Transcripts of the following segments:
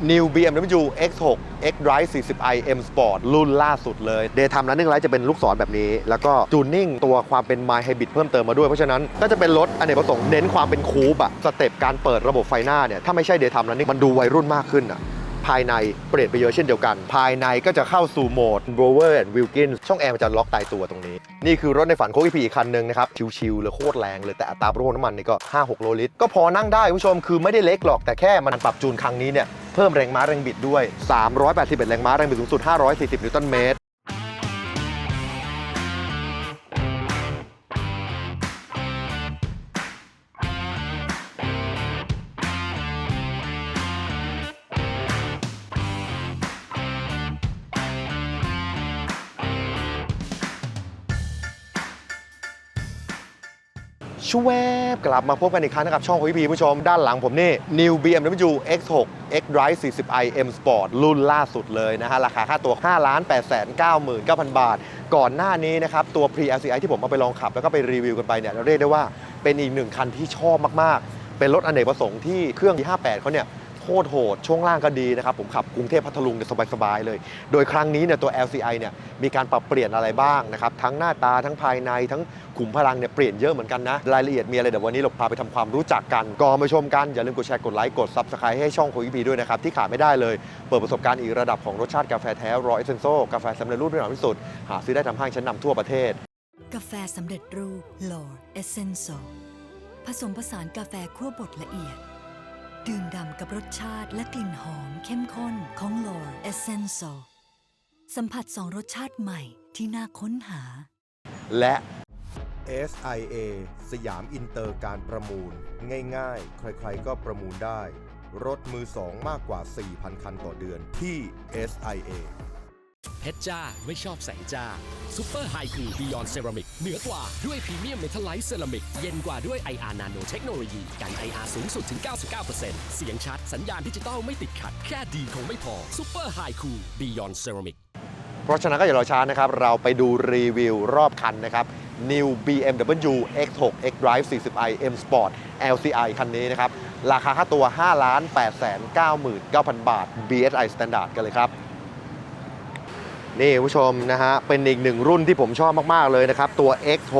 New BMW X6 X Drive 40i M Sport รุ่นล่าสุดเลย เดย์ทำนั้นนึงไลท์จะเป็นลูกศรแบบนี้ แล้วก็จูนนิ่งตัวความเป็น My Hybrid เพิ่มเติมมาด้วย เพราะฉะนั้นก็จะเป็นรถอเนกประสงค์เน้นความเป็นคูปอะสเต็ปการเปิดระบบไฟหน้าเนี่ย ถ้าไม่ใช่เดย์ทำนั้นนี่มันดูวัยรุ่นมากขึ้นอะภายในเปลี่ยนไปเยอะเช่นเดียวกัน ภายในก็จะเข้าสู่โหมด Rover and Wilkins ช่องแอร์มันจะล็อกตายตัวตรงนี้ นี่คือรถในฝันโค้กอีพีอีกคันหนึ่งนะครับ ชิวๆเลยโคตรแรงเลยแต่อัตราประโยชน์น้ำมันนี่ก็ 5-6 โลลิตรก็พอนั่งได้คุณผู้ชมคือไม่ได้เล็กหรอกแต่แค่มันปรับจูนครั้งนี้เนี่ย พิ่มแรงม้าแรงบิดด้วย 381 แรงม้าแรงบิดสูงสุด 540 นิวตันเมตร ชวบกลับมาพบกันอีกครั้งนะครับ ช่องของพี่พีผู้ชม ด้านหลังผมนี่ New BMW X6 X Drive 40i M Sport รุ่นล่าสุดเลยนะฮะ ราคาค่าตัว 5 8 9 9 0 0 บาท ก่อนหน้านี้นะครับ ตัว Pre LCI ที่ผมเอาไปลองขับ แล้วก็ไปรีวิวกันไปเนี่ยเราเรียกได้ว่าเป็นอีกหนึ่งคันที่ชอบมาก ๆ เป็นรถอเนกประสงค์ที่เครื่อง58 เขาเนี่ย คตรโหด ช่วงล่างก็ดีนะครับ ผมขับกรุงเทพพัทลุงเนี่ยสบายๆเลย โดยครั้งนี้เนี่ยตัว LCI เนี่ยมีการปรับเปลี่ยนอะไรบ้างนะครับ ทั้งหน้าตาทั้งภายในทั้งขุมพลังเนี่ยเปลี่ยนเยอะเหมือนกันนะ รายละเอียดมีอะไรเดี๋ยววันนี้เราพาไปทำความรู้จักกันก่อนมาชมกัน อย่าลืมกดแชร์กดไลค์กด Subscribe ให้ช่องของอีพีด้วยนะครับ ที่ขาดไม่ได้เลย เปิดประสบการณ์อีกระดับของรสชาติกาแฟแท้รอเอเซนโซกาแฟสำเร็จรูปที่อร่อยที่สุดหาซื้อได้ตามห้างชั้นนำทั่วประเทศ กาแฟสำเร็จรูป Lore Essential ผสมผสานกาแฟคั่วบดละเอียด ดื่มด่ำกับรสชาติและกลิ่นหอมเข้มข้นของ Lore Essential สัมผัสสองรสชาติใหม่ที่น่าค้นหา และ SIA สยามอินเตอร์การประมูล ง่ายๆ ใครๆก็ประมูลได้ รถมือสองมากกว่า 4,000 คันต่อเดือนที่ SIA เพชรจ้าไม่ชอบแสงจ้าซูเปอร์ไฮคูบิยอนเซรามิกเหนือกว่าด้วยพรีเมียมเมทัลไลท์เซรามิก เย็นกว่าด้วย IR Nano เทคโนโลยีกัน IR สูงสุดถึง 99%เสียงชัดสัญญาณดิจิตอลไม่ติดขัด แค่ดีคงไม่พอซูเปอร์ไฮคูบิยอนเซรามิกเพราะฉะนั้นก็อย่ารอช้านะครับ เราไปดูรีวิวรอบคันนะครับ New BMW X6 X Drive 40i M Sport LCI คันนี้นะครับ ราคาค่าตัว 5 8 9 9 0 0 0 บาท BSI Standard กันเลยครับ นี่ผู้ชมนะฮะ เป็นอีกหนึ่งรุ่นที่ผมชอบมาก ๆ เลยนะครับ ตัว X6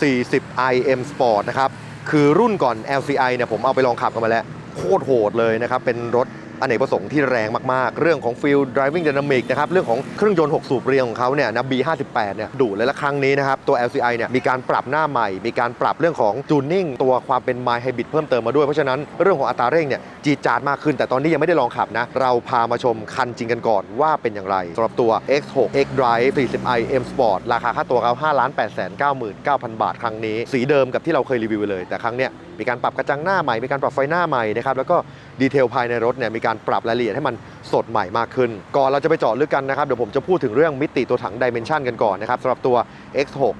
40i M Sport นะครับ คือรุ่นก่อน LCI เนี่ยผมเอาไปลองขับกันมาแล้ว โคตรโหดเลยนะครับ เป็นรถ อเนกประสงค์ที่แรงมากๆ เรื่องของ Field Driving Dynamic นะครับเรื่องของเครื่องยนต์ 6 สูบเรียงของเขาเนี่ยนะ B58 เนี่ยดุเลยละครั้งนี้นะครับตัว LCI เนี่ยมีการปรับหน้าใหม่ มีการปรับเรื่องของจูนนิ่งตัวความเป็น My Hybrid เพิ่มเติมมาด้วยเพราะฉะนั้นเรื่องของอัตราเร่งเนี่ยจีดจาดมากขึ้น แต่ตอนนี้ยังไม่ได้ลองขับนะเราพามาชมคันจริงกันก่อนว่าเป็นอย่างไรสำหรับตัว X6 X Drive 40i M Sport ราคาค่าตัวเขา5 8 9 9 0 0 0 บาทครั้งนี้ สีเดิมกับที่เราเคยรีวิวไปเลยแต่ครั้งเนี้ยมีการปรับกระจังหน้าใหม่ มีการปรับไฟหน้าใหม่นะครับแล้วก็ดีเทลภายในรถเนี่ยมีการปรับรายละเอียดให้มันสดใหม่มากขึ้น ก่อนเราจะไปเจาะลึกกันนะครับเดี๋ยวผมจะพูดถึงเรื่องมิติตัวถัง Dimension กันก่อนนะครับสำหรับตัว X6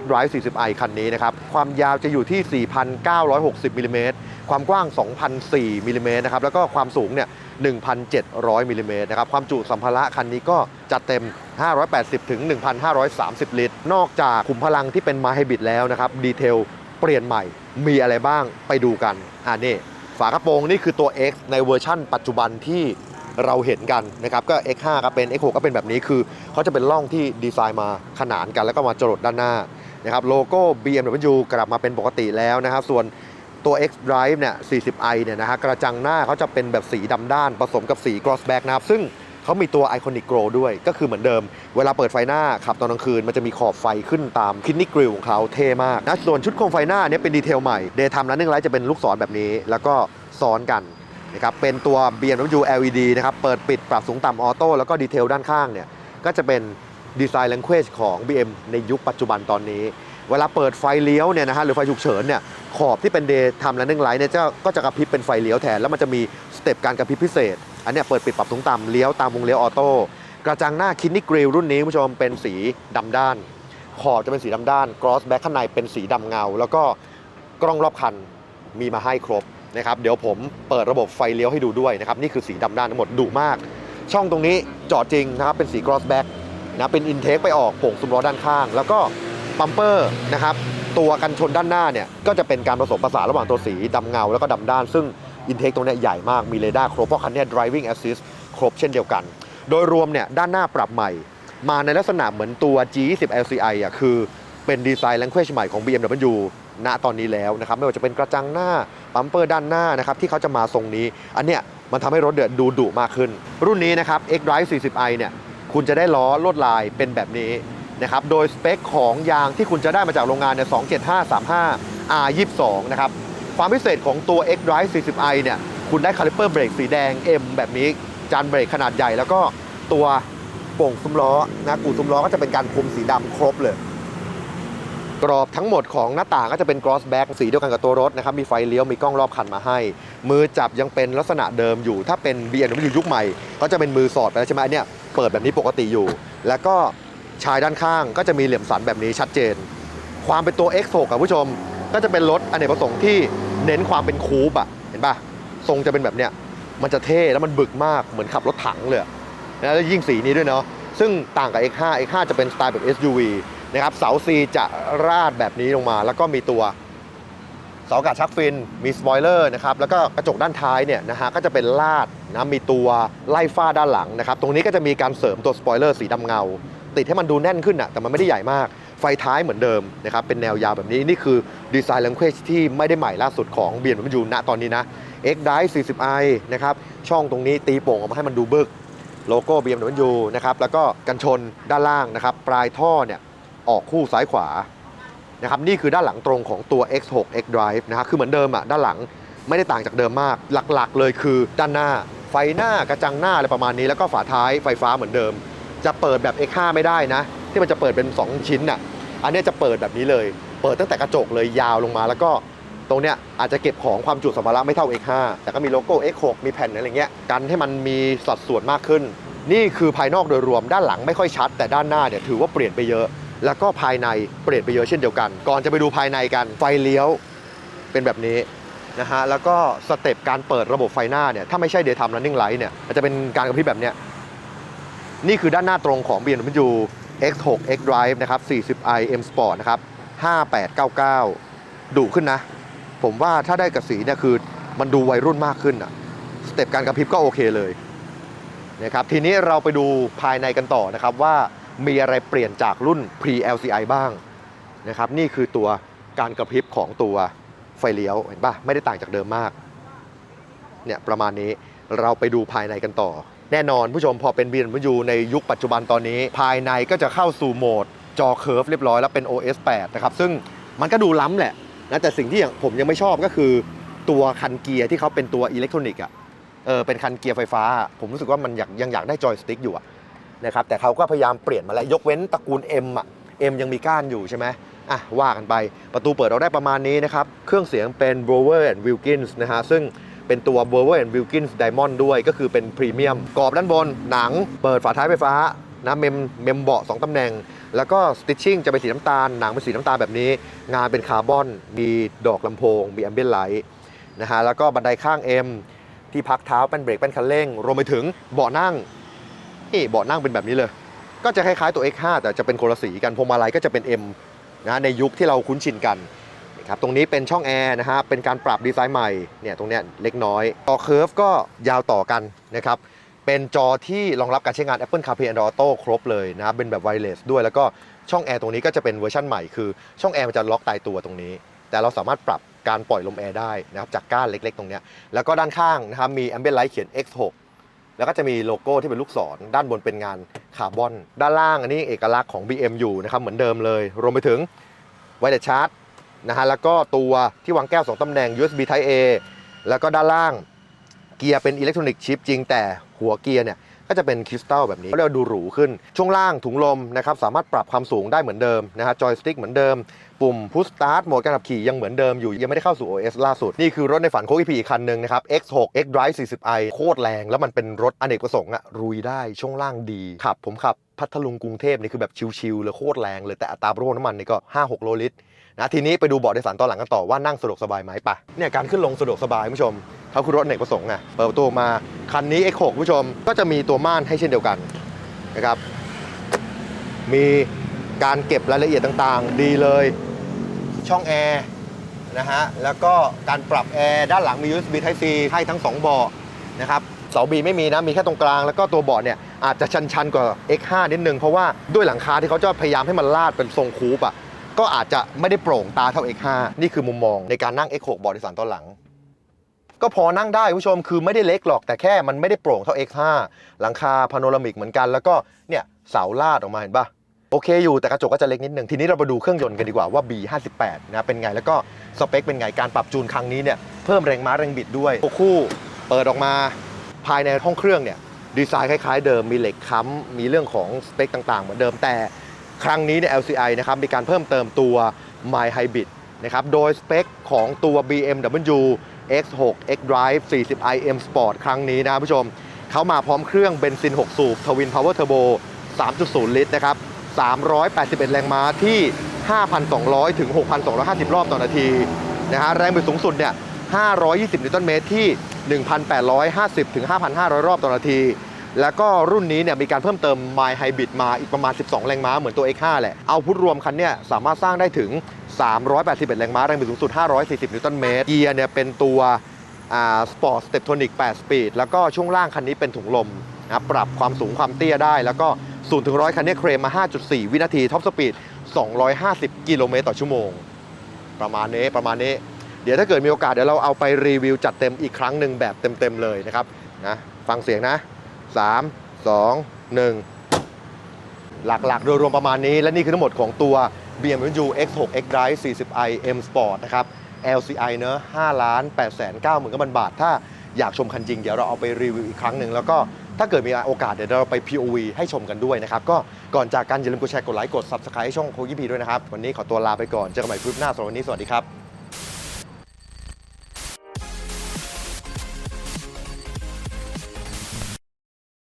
X Drive 40i คันนี้นะครับ ความยาวจะอยู่ที่ 4,960มิลลิเมตรความกว้าง 2,004มิลลิเมตรนะครับ แล้วก็ความสูงเนี่ย 1,700มิลลิเมตรนะครับ ความจุสัมภาระคันนี้ก็จัดเต็ม 580 ถึง 1,530 ลิตร นอกจากขุมพลังที่เป็นมาไฮบริดแล้วนะครับ ดีเทลเปลี่ยนใหม่ มีอะไรบ้างไปดูกันอ่านี่ฝากระโปรงนี่คือตัว X ในเวอร์ชั่น ปัจจุบันที่เราเห็นกันนะครับก็ X5 ก็เป็น X6 ก็เป็นแบบนี้คือเขาจะเป็นร่องที่ดีไซน์มาขนานกัน แล้วก็มาจรดด้านหน้านะครับโลโก้ BMW กลับมาเป็นปกติแล้วนะครับ ส่วนตัว X Drive เนี่ย 40i เนี่ยนะฮะกระจังหน้าเขาจะเป็นแบบสีดำด้านผสมกับสี Glossback นะครับซึ่ง เขามีตัว Iconic Glow ด้วย ก็คือเหมือนเดิม เวลาเปิดไฟหน้าขับตอนกลางคืน มันจะมีขอบไฟขึ้นตามคินนี่กริลของเขาเท่มากนะส่วนชุดโคมไฟหน้าเนี่ยเป็นดีเทลใหม่เดย์ทำแล้วนึ่งไลท์จะเป็นลูกศรแบบนี้ แล้วก็ซ้อนกันนะครับเป็นตัว BMW LED นะครับเปิดปิดปรับสูงต่ำออโต้แล้วก็ดีเทลด้านข้างเนี่ยก็จะเป็นดีไซน์ language ของ BM ในยุคปัจจุบันตอนนี้ เวลาเปิดไฟเลี้ยวเนี่ยนะฮะหรือไฟฉุกเฉินเนี่ยขอบที่เป็น day time running light เนี่ยจะก็จะกระพริบเป็นไฟเลี้ยวแทน แล้วมันจะมีสเต็ปการกระพริบพิเศษ อันเนี้ยเปิดปิดปรับสูงต่ำเลี้ยวตามวงเลี้ยวออโต้กระจังหน้าคินนี่กริลรุ่นนี้คุณผู้ชมเป็นสีดำด้าน ขอบจะเป็นสีดำด้าน cross back ข้างในเป็นสีดำเงา แล้วก็กล้องรอบคันมีมาให้ครบนะครับเดี๋ยวผมเปิดระบบไฟเลี้ยวให้ดูด้วยนะครับนี่คือสีดำด้านทั้งหมดดุมาก ช่องตรงนี้จอดจริงนะครับเป็นสี cross back นะเป็นอินเทคไปออกโป่งซุ้มล้อด้านข้าง แล้วก็ปัมเปอร์นะครับตัวกันชนด้านหน้าเนี่ยก็จะเป็นการผสมผสานระหว่างตัวสีดำเงาแล้วก็ดำด้าน ซึ่ง อินเทคตรงนี้ใหญ่มากมีเรดาร์ครบเพราะคันนี้ driving assist ครบเช่นเดียวกัน โดยรวมเนี่ยด้านหน้าปรับใหม่ มาในลักษณะเหมือนตัว G20 LCI อะคือเป็นดีไซน์ language ใหม่ของ BMW ณตอนนี้แล้วนะครับไม่ว่าจะเป็นกระจังหน้าปั๊มเปอร์ด้านหน้านะครับที่เขาจะมาทรงนี้ อันเนี้ยมันทำให้รถเดือดดูดุมากขึ้น รุ่นนี้นะครับ X-Drive 40i เนี่ยคุณจะได้ล้อลวดลายเป็นแบบนี้นะครับโดยสเปคของยางที่คุณจะได้มาจากโรงงานเนี่ย27535 R22 นะครับ ความพิเศษของตัว X-Drive 40i เนี่ยคุณได้คาลิเปอร์เบรกสีแดง M แบบนี้จานเบรกขนาดใหญ่ แล้วก็ตัวโป่งซุ้มล้อนะกูซุ้มล้อก็จะเป็นการคุมสีดำครบเลย กรอบทั้งหมดของหน้าต่างก็จะเป็น cross back สีเดียวกันกับตัวรถนะครับ มีไฟเลี้ยว มีกล้องรอบคันมาให้ มือจับยังเป็นลักษณะเดิมอยู่ ถ้าเป็น BMW ยุคใหม่ ก็จะเป็นมือสอดไปแล้วใช่ไหมอันเนี้ยเปิดแบบนี้ปกติอยู่ แล้วก็ชายด้านข้างก็จะมีเหลี่ยมสันแบบนี้ชัดเจน ความเป็นตัว X6 กับผู้ชม ก็จะเป็นรถอเนกประสงค์ที่เน้นความเป็นคูปอะเห็นปะทรงจะเป็นแบบเนี้ย มันจะเท่แล้วมันบึกมากเหมือนขับรถถังเลยนะแล้วยิ่งสีนี้ด้วยเนาะ ซึ่งต่างกับ X5 X5 จะเป็นสไตล์แบบ SUV นะครับ เสา C จะราดแบบนี้ลงมา แล้วก็มีตัวเสาอากาศชักฟิน มีสปอยเลอร์นะครับ แล้วก็กระจกด้านท้ายเนี่ยนะฮะ ก็จะเป็นลาดนะ มีตัวไล่ฟ้าด้านหลังนะครับ ตรงนี้ก็จะมีการเสริมตัวสปอยเลอร์สีดำเงา ติดให้มันดูแน่นขึ้นอะแต่มันไม่ได้ใหญ่มาก ไฟท้ายเหมือนเดิมนะครับเป็นแนวยาวแบบนี้นี่คือดีไซน์ language ที่ไม่ได้ใหม่ล่าสุดของ BMW ณตอนนี้นะ X Drive 40i นะครับช่องตรงนี้ตีโป่งออกมาให้มันดูบึกโลโก้ BMW นะครับแล้วก็กันชนด้านล่างนะครับปลายท่อเนี่ยออกคู่ซ้ายขวานะครับนี่คือด้านหลังตรงของตัว X6 X Drive นะฮะคือเหมือนเดิมอะด้านหลังไม่ได้ต่างจากเดิมมาก หลักๆ เลยคือด้านหน้า ไฟหน้ากระจังหน้าอะไรประมาณนี้ แล้วก็ฝาท้ายไฟฟ้าเหมือนเดิม จะเปิดแบบ X5 ไม่ได้นะ ที่มันจะเปิดเป็น 2 ชิ้นน่ะอันเนี้ยจะเปิดแบบนี้เลย เปิดตั้งแต่กระจกเลยยาวลงมา แล้วก็ตรงเนี้ยอาจจะเก็บของความจุสัมภาระไม่เท่า X5 แต่ก็มีโลโก้ X6 มีแผ่นอะไรเงี้ยกันให้มันมีสัดส่วนมากขึ้น นี่คือภายนอกโดยรวมด้านหลังไม่ค่อยชัด แต่ด้านหน้าเนี่ยถือว่าเปลี่ยนไปเยอะ แล้วก็ภายในเปลี่ยนไปเยอะเช่นเดียวกัน ก่อนจะไปดูภายในกันไฟเลี้ยวเป็นแบบนี้นะฮะแล้วก็สเต็ปการเปิดระบบไฟหน้าเนี่ยถ้าไม่ใช่ daytime running light เนี่ยมันจะเป็นการกระพริบแบบเนี้ยนี่คือด้านหน้าตรงของ BMW X6 X Drive นะครับ 40i M Sport นะครับ 5899 ดุขึ้นนะ ผมว่าถ้าได้กับสีเนี่ยคือมันดูวัยรุ่นมากขึ้นอะสเต็ปการกระพริบก็โอเคเลยนะครับทีนี้เราไปดูภายในกันต่อนะครับว่ามีอะไรเปลี่ยนจากรุ่น Pre LCI บ้างนะครับนี่คือตัวการกระพริบของตัวไฟเลี้ยวเห็นปะไม่ได้ต่างจากเดิมมากเนี่ยประมาณนี้เราไปดูภายในกันต่อ แน่นอนผู้ชมพอเป็น BMW ในยุคปัจจุบันตอนนี้ ภายในก็จะเข้าสู่โหมดจอเคิร์ฟเรียบร้อยแล้วเป็น OS 8 นะครับ ซึ่งมันก็ดูล้ำแหละนะแต่สิ่งที่ผมยังไม่ชอบก็คือ ตัวคันเกียร์ที่เขาเป็นตัวอิเล็กทรอนิกส์อะเออเป็นคันเกียร์ไฟฟ้า ผมรู้สึกว่ามันยังอยากได้จอยสติ๊กอยู่อะนะครับแต่เขาก็พยายามเปลี่ยนมาแล้วยกเว้นตระกูล M อะ M ยังมีก้านอยู่ใช่ไหมอะว่ากันไปประตูเปิดเราได้ประมาณนี้นะครับ เครื่องเสียงเป็น Brower and Wilkins นะฮะซึ่ง เป็นตัว b o w e r and Wilkins Diamond ด้วยก็คือเป็นพรีเมียมกรอบด้านบนหนังเปิดฝาท้ายไฟฟ้านะเมมเมมเบาะ2ตำแหน่ง แล้วก็สติชชิ่งจะเป็นสีน้ำตาล หนังเป็นสีน้ำตาลแบบนี้ งานเป็นคาร์บอน มีดอกลำโพง มีแอมเบียนไลท์นะฮะแล้วก็บันไดข้าง M ที่พักเท้าแป้นเบรกแป้นคันเร่ง รวมไปถึงเบาะนั่งนี่เบาะนั่งเป็นแบบนี้เลย ก็จะคล้ายๆตัว X5 แต่จะเป็นคนละสีกันพวงมาลัยก็จะเป็น M นะในยุคที่เราคุ้นชินกัน ครับตรงนี้เป็นช่องแอร์นะฮะเป็นการปรับดีไซน์ใหม่เนี่ยตรงเนี้ยเล็กน้อยจอเคิร์ฟก็ยาวต่อกันนะครับเป็นจอที่รองรับการใช้งาน Apple CarPlay Android Auto ครบเลยนะเป็นแบบไวเลสด้วยแล้วก็ช่องแอร์ตรงนี้ก็จะเป็นเวอร์ชั่นใหม่คือช่องแอร์มันจะล็อกตายตัวตรงนี้ แต่เราสามารถปรับการปล่อยลมแอร์ได้นะครับจากก้านเล็กๆ ตรงเนี้ยแล้วก็ด้านข้างนะครับมี Ambient Light เขียน X6 แล้วก็จะมีโลโก้ที่เป็นลูกศร ด้านบนเป็นงานคาร์บอน ด้านล่างอันนี้เอกลักษณ์ของ BM อยู่นะครับเหมือนเดิมเลย รวมไปถึงไวเลสชาร์จ นะฮะแล้วก็ตัวที่วางแก้ว 2ตำแหน่ง USB Type A แล้วก็ด้านล่างเกียร์เป็นอิเล็กทรอนิกส์ชิปจริงแต่หัวเกียร์เนี่ยก็จะเป็นคริสตัลแบบนี้เรียกดูหรูขึ้น ช่วงล่างถุงลมนะครับสามารถปรับความสูงได้เหมือนเดิมนะฮะจอยสติ๊กเหมือนเดิม ปุ่มพุชสตาร์ทโหมดการขับขี่ยังเหมือนเดิมอยู่ ยังไม่ได้เข้าสู่ OS ล่าสุด นี่คือรถในฝันโค้กอีพีอีกคันหนึ่งนะครับ X6 X Drive 40i โคตรแรง แล้วมันเป็นรถอเนกประสงค์อะรุยได้ช่วงล่างดีขับผมขับพัทลุงกรุงเทพนี่คือแบบชิลๆเลยโคตรแรงเลยแต่อัตราประโยน้ำมันนี่ก็5-6โลลิตร นะทีนี้ไปดูเบาะโดยสารตอนหลังกันต่อว่านั่งสะดวกสบายไหมปะเนี่ยการขึ้นลงสะดวกสบายคุณผู้ชมเขาคือรถเนกประสงค์ไงเปิดประตูมาคันนี้ X6 คุณผู้ชมก็จะมีตัวม่านให้เช่นเดียวกันนะครับมีการเก็บรายละเอียดต่างๆ ดีเลย ช่องแอร์นะฮะแล้วก็การปรับแอร์ด้านหลังมี USB Type C ให้ทั้ง 2 เบาะนะครับเสาบีไม่มีนะ มีแค่ตรงกลาง แล้วก็ตัวเบาะเนี่ยอาจจะชันๆกว่า X5 นิดนึง เพราะว่าด้วยหลังคาที่เขาจะพยายามให้มันลาดเป็นทรงคูปอะ ก็อาจจะไม่ได้โปร่งตาเท่า X5 นี่คือมุมมองในการนั่ง X6 บาะโดยสารตอนหลัง ก็พอนั่งได้คุณผู้ชมคือไม่ได้เล็กหรอกแต่แค่มันไม่ได้โปร่งเท่า X5 หลังคาพาโนรามิกเหมือนกันแล้วก็เนี่ยเสาลาดออกมาเห็นปะโอเคอยู่แต่กระจกก็จะเล็กนิดนึงทีนี้เรามาดูเครื่องยนต์กันดีกว่าว่า B58 นะเป็นไงแล้วก็สเปคเป็นไงการปรับจูนครั้งนี้เนี่ยเพิ่มแรงม้าแรงบิดด้วยคู่เปิดออกมาภายในห้องเครื่องเนี่ยดีไซน์คล้ายๆเดิมมีเหล็กค้ำมีเรื่องของสเปคต่างๆ เหมือนเดิมแต่ ครั้งนี้เนี่ย LCI นะครับมีการเพิ่มเติมตัว My Hybrid นะครับโดยสเปคของตัว BMW X6 X Drive 40i M Sport ครั้งนี้นะครับผู้ชม เขามาพร้อมเครื่องเบนซิน 6 สูบ Twin Power Turbo 3.0 ลิตรนะครับ 381 แรงม้าที่ 5,200 ถึง 6,250 รอบต่อนาทีนะฮะแรงบิดสูงสุดเนี่ย 520 นิวตันเมตรที่ 1,850 ถึง 5,500 รอบต่อนาที แล้วก็รุ่นนี้เนี่ยมีการเพิ่มเติม My Hybrid มาอีกประมาณ 12 แรงม้าเหมือนตัว X5 แหละ เอาพุทรวมคันเนี่ยสามารถสร้างได้ถึง 381 แรงม้า แรงบิดสูงสุด 540 นิวตันเมตร เกียร์เนี่ยเป็นตัวสปอร์ตสเตปโทนิก8สปีด แล้วก็ช่วงล่างคันนี้เป็นถุงลมนะปรับความสูงความเตี้ยได้ แล้วก็0ถึง100คันนี้เคลมมา 5.4 วินาที ท็อปสปีด 250 กิโลเมตรต่อชั่วโมง ประมาณนี้ประมาณนี้ เดี๋ยวถ้าเกิดมีโอกาสเดี๋ยวเราเอาไปรีวิวจัดเต็มอีกครั้งหนึ่งแบบเต็มๆเลยนะครับนะฟังเสียงนะ 3 2 1 หลักๆ โดยรวมประมาณนี้ และนี่คือทั้งหมดของตัว BMW X6 X Drive 40i M Sport นะครับ LCI เนอะ5ล้าน8แสน9หมื่นกบาท ถ้าอยากชมคันจริง เดี๋ยวเราเอาไปรีวิวอีกครั้งหนึ่ง แล้วก็ถ้าเกิดมีโอกาสเดี๋ยวเราไป POV ให้ชมกันด้วยนะครับ ก็ก่อนจากกันอย่าลืมกดแชร์กดไลค์กด Subscribe ช่องโคยิพีด้วยนะครับ วันนี้ขอตัวลาไปก่อน เจอกันใหม่คลิปหน้าสำหรับวันนี้สวัสดีครับ